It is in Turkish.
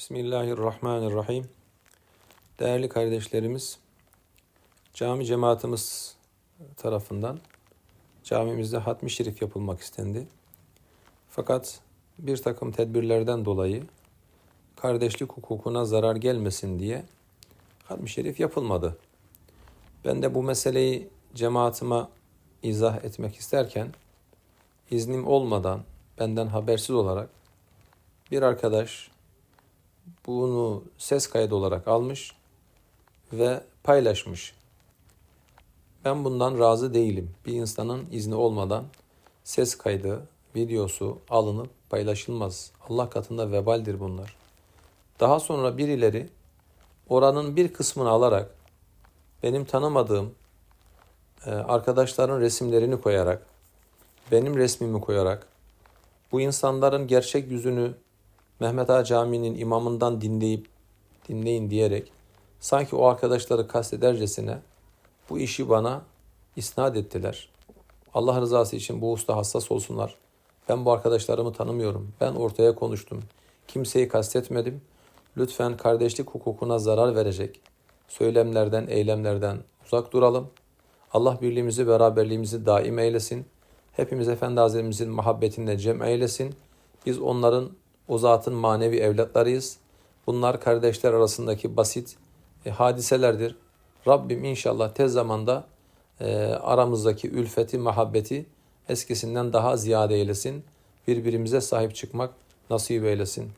Bismillahirrahmanirrahim. Değerli kardeşlerimiz, cami cemaatimiz tarafından camimizde hatmi şerif yapılmak istendi. Fakat bir takım tedbirlerden dolayı kardeşlik hukukuna zarar gelmesin diye hatmi şerif yapılmadı. Ben de bu meseleyi cemaatime izah etmek isterken iznim olmadan benden habersiz olarak bir arkadaş bunu ses kaydı olarak almış ve paylaşmış. Ben bundan razı değilim. Bir insanın izni olmadan ses kaydı, videosu alınıp paylaşılmaz. Allah katında vebaldir bunlar. Daha sonra birileri oranın bir kısmını alarak benim tanımadığım e, arkadaşların resimlerini koyarak, benim resmimi koyarak bu insanların gerçek yüzünü Mehmet Ağa Camii'nin imamından dinleyip dinleyin diyerek sanki o arkadaşları kastedercesine bu işi bana isnat ettiler. Allah rızası için bu usta hassas olsunlar. Ben bu arkadaşlarımı tanımıyorum. Ben ortaya konuştum. Kimseyi kastetmedim. Lütfen kardeşlik hukukuna zarar verecek söylemlerden, eylemlerden uzak duralım. Allah birliğimizi, beraberliğimizi daim eylesin. Hepimiz Efendi Hazretlerimizin muhabbetinde cem eylesin. Biz onların o zatın manevi evlatlarıyız. Bunlar kardeşler arasındaki basit e, hadiselerdir. Rabbim inşallah tez zamanda e, aramızdaki ülfeti, muhabbeti eskisinden daha ziyade eylesin. Birbirimize sahip çıkmak nasip eylesin.